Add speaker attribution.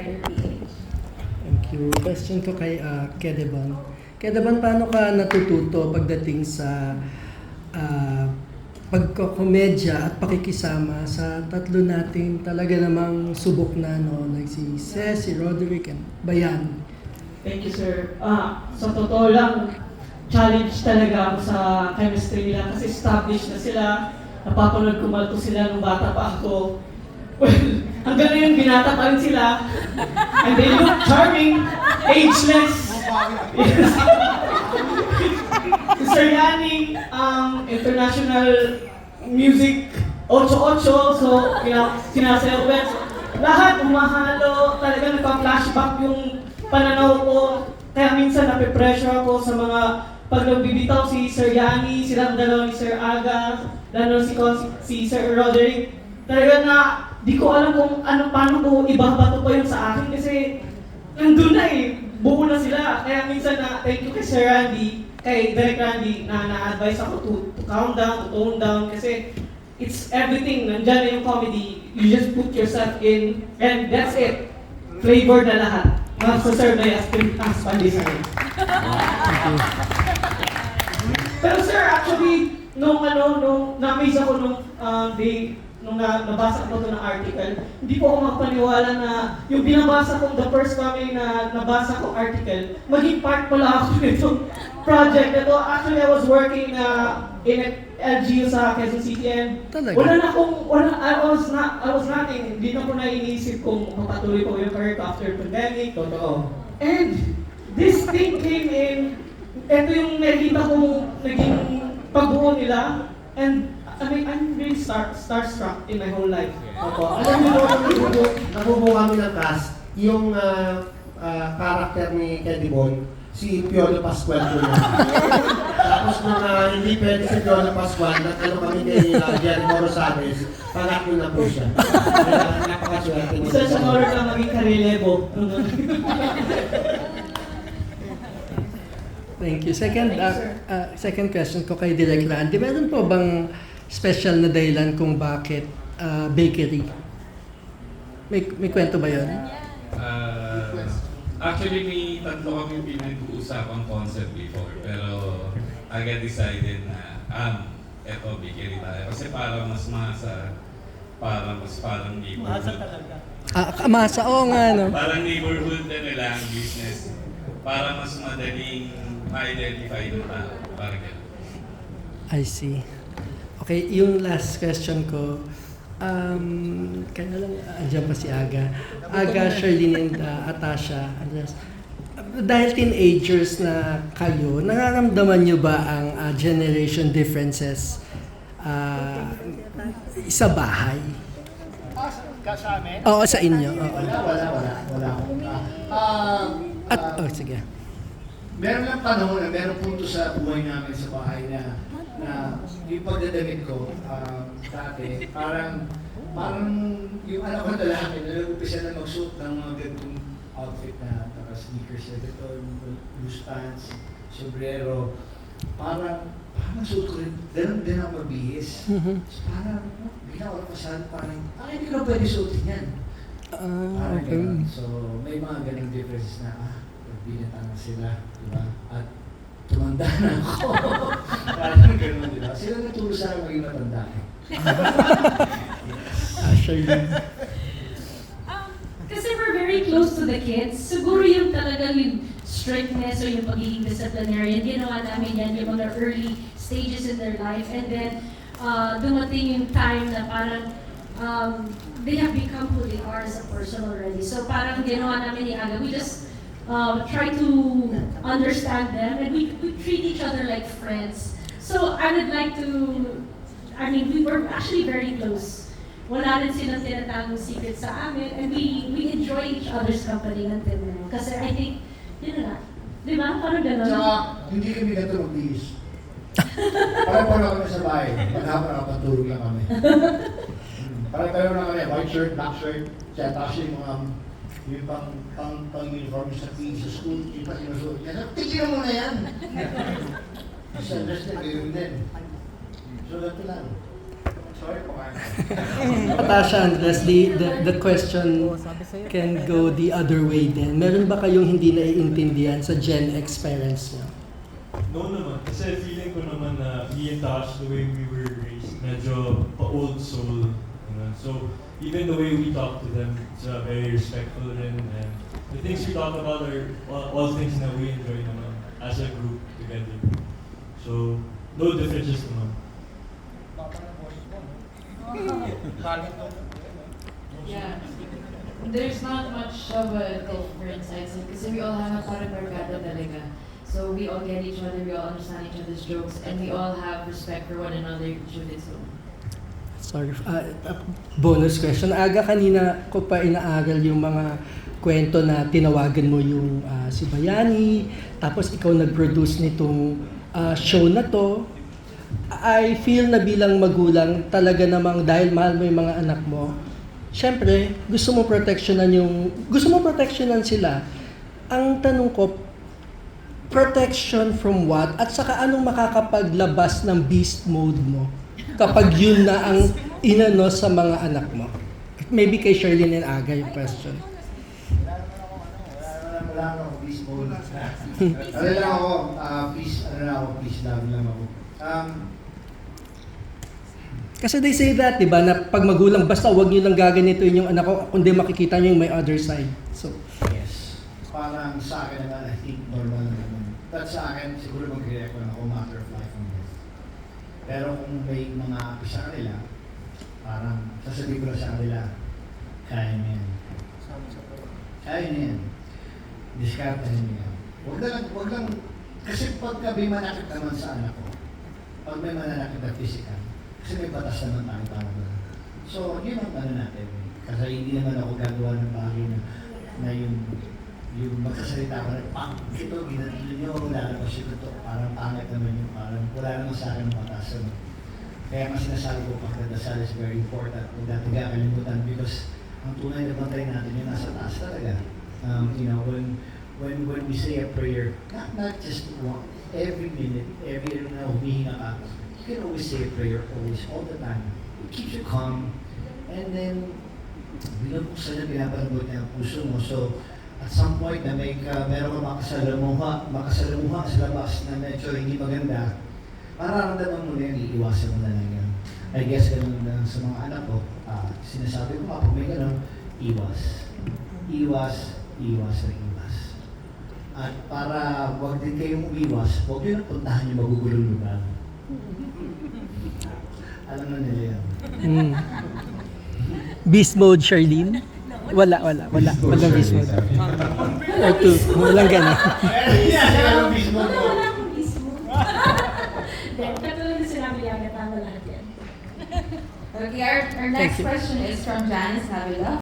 Speaker 1: Rider PH.
Speaker 2: Thank you. Question ko kay uh, Kedeban. Kedeban, paano ka natututo pagdating sa uh, pagkokomedya at pakikisama sa tatlo nating talaga namang subok na, no? Like si Ces, si Roderick, and Bayan.
Speaker 3: Thank you, sir. Ah, sa totoo lang, challenge talaga ako sa chemistry nila kasi established na sila. Napapanood ko malto sila nung bata pa ako. Well, hanggang ngayon binata pa rin sila. And they look charming, ageless. Yes. si Sir Yani, um, international music 8-8, so sinasayaw ko. Lahat umahalo, talaga nagpa-flashback yung pananaw ko. Kaya minsan nape-pressure ako sa mga pag nagbibitaw si Sir Yani, silang dalawa ni Sir Aga, lalo si, si Sir Roderick. Talaga na di ko alam kung ano, paano ko ibabato pa yun sa akin kasi nandun na eh, buo na sila. Kaya minsan na thank you kay Sir Randy, kay Derek Randy na na-advise ako to, to calm down, to tone down kasi it's everything. Nandyan na yung comedy. You just put yourself in and that's it. Flavor na lahat. Masaserve na yung as, pandesal. Pero sir, actually, nung ano, nung na-amaze ako nung um, day, nung na, nabasa ko ito ng article, hindi po ako makapaniwala na yung binabasa kong the first family na nabasa kong article, maging part pala ako nitong project na to. Actually, I was working uh, in LGU sa Quezon City and
Speaker 2: Talaga?
Speaker 3: wala na akong, wala, I was not, I was nothing, hindi na ko na iniisip kung mapatuloy ko yung career ko after pandemic, totoo. And this thing came in, ito yung nakita kong naging pagbuo nila, and I mean, I'm really star, starstruck in my whole life.
Speaker 4: Opo. Alam niyo po, nabubuo, nabubuo kami ng cast, yung ah, ah, character ni Eddie Bon, si Piolo Pascual po yan. Tapos nung ah, hindi pwede si Piolo Pascual, nagkano kami kay uh, Jerry Morosales, pangako na po siya. Kaya napakaswerte niya.
Speaker 3: Isa sa honor na maging karelebo.
Speaker 2: Thank you. Second, uh, uh, second question ko kay Direk Randy. Meron po bang special na dahilan kung bakit uh, bakery? May, may kwento ba yun?
Speaker 5: Ah, actually, may tatlo kami pinag-uusapang concept before. Pero agad decided na, um, eto, bakery tayo. Kasi parang mas masa, parang mas parang neighborhood.
Speaker 2: Ah, kamasa, oo nga, no?
Speaker 5: Parang neighborhood na nila ang business. Para mas madaling ma-identify ng tao. Parang.
Speaker 2: I see. Okay, yung last question ko, um, kaya lang, andyan pa si Aga. Aga, Charlene, and uh, Atasha, Andres. Dahil teenagers na kayo, nararamdaman nyo ba ang uh, generation differences uh, sa bahay?
Speaker 6: Ka sa amin?
Speaker 2: Oo, sa inyo. Oo.
Speaker 4: Wala, wala, wala. wala. Ah,
Speaker 2: At,
Speaker 4: ah,
Speaker 2: oh, sige.
Speaker 6: Meron lang panahon na meron punto sa buhay namin sa bahay na na yung pagdadamit ko um, dati, parang parang yung anak ko na lalaki na nag-upisa na magsuot ng mga ganitong outfit na naka sneakers na ganito, loose pants, sombrero. Parang, parang suot ko rin, ganun din ako magbihis.
Speaker 2: Mhm.
Speaker 6: So, parang, ginawa ko sa parang, parang hindi ko pwede suotin yan.
Speaker 2: Ah,
Speaker 6: Parang
Speaker 2: okay.
Speaker 6: ganun. So, may mga ganung differences na, ah, nagbinata na sila, di ba? At tumanda na ako. Parang ganun, di ba? Sila nagturo sa akin maging matanda.
Speaker 2: Ah, Charlene.
Speaker 7: Um, kasi we're very close to the kids. Siguro yung talagang yung strictness or yung pagiging disciplinarian, ginawa namin yan yung mga early stages in their life. And then, uh, dumating yung time na parang um, they have become who they are as a person already. So parang ginawa namin ni Aga, we just uh, try to understand them and we, we treat each other like friends. So I would like to, I mean, we were actually very close wala rin silang tinatagong secret sa amin and we we enjoy each other's company until now. Kasi I think, yun na. Di ba? Parang gano'n.
Speaker 6: Tsaka, hindi kami ganito magbihis. Parang-parang kami sa bahay. Maghapon ako, patulog lang kami. Parang tayo na kami, white shirt, black shirt, tapos yung mga yung pang, pang, pang uniform sa PE sa school, yung pang inusuot niya. Tigilan mo na yan! Sa dress na, ganoon din. So, ganito lang. Sorry po kayo.
Speaker 2: Natasha Andres, the, the, the question can go the other way din. Meron ba kayong hindi naiintindihan sa Gen X parents niyo?
Speaker 1: No naman. Kasi feeling ko naman na me and Tash, the way we were raised, medyo pa-old soul. You know? So, even the way we talk to them, it's uh, very respectful. And the things we talk about are all, all things that we enjoy as a group together. So, no differences naman.
Speaker 8: Yeah. There's not much of a difference, I'd say, kasi we all have a parang barkada talaga. So we all get each other, we all understand each other's jokes, and we all have respect for one another this room.
Speaker 2: Sorry, ah, ah, bonus question. Aga kanina ko pa inaaral yung mga kwento na tinawagan mo yung ah, si Bayani, tapos ikaw nag-produce nitong ah, show na to. I feel na bilang magulang, talaga namang dahil mahal mo yung mga anak mo, syempre, gusto mo protectionan yung, gusto mo protectionan sila. Ang tanong ko, protection from what? At saka anong makakapaglabas ng beast mode mo kapag yun na ang inano sa mga anak mo? Maybe kay Sherlyn and Aga yung question.
Speaker 6: Wala wala wala ako, please mode. Ano ako, please, ano ako, please love lang ako. Um,
Speaker 2: Kasi they say that, di ba, na pag magulang, basta wag nyo lang gaganituin yung anak ko, kundi makikita nyo yung may other side. So,
Speaker 6: yes. Parang sa akin naman, I think normal naman. But sa akin, siguro mag-react lang ako matter of. Pero kung may mga sa kanila, parang sasabihin ko lang sa kanila, kaya niya yan. Kaya niya yan. Discard na niya yan. Huwag na lang, huwag lang, kasi pagka may manakit naman sa anak ko, pag may manakit na physical, kasi may batas naman tayo para doon. So, yun ang ano natin. Kasi hindi naman ako gagawa ng bagay na, na yung yung magkasalita ko na, pang, ito, ginatilo nyo, lalabas yung totoo. Parang pangit naman yung parang wala naman sa akin ng batas. Ano. Kaya nga sinasabi ko, pagdadasal is very important. Huwag natin kakalimutan because ang tunay na bantay natin yung nasa taas talaga. Um, you know, when, when, when we say a prayer, not, not just one, every minute, every ano na humihinga ka, you can always say a prayer, always, all the time. It keeps you calm. And then, binubuksan niya, pinapalambot niya ang puso mo. So, at some point na may ka, meron ka makasalamuha, makasalamuha sa labas na medyo hindi maganda, mararamdaman mo na yan, iiwasan mo na lang yan. I guess ganun na sa mga anak ko, ah, sinasabi ko nga, pag may ganun, iwas. Iwas, iwas, na iwas. At para wag din kayong umiwas, huwag nyo nang puntahan yung magugulong lugar. Alam na nila yan.
Speaker 2: mm. beast mode, Sherlyn? Wala, wala, wala. Walang beast mode. Or two. Walang.
Speaker 6: Yan, mismo
Speaker 7: Wala,
Speaker 6: ko.
Speaker 7: wala akong. Then, katulad na sinabi Aga, tama lahat yan.
Speaker 9: Okay, our, our next question is from Janice Navila.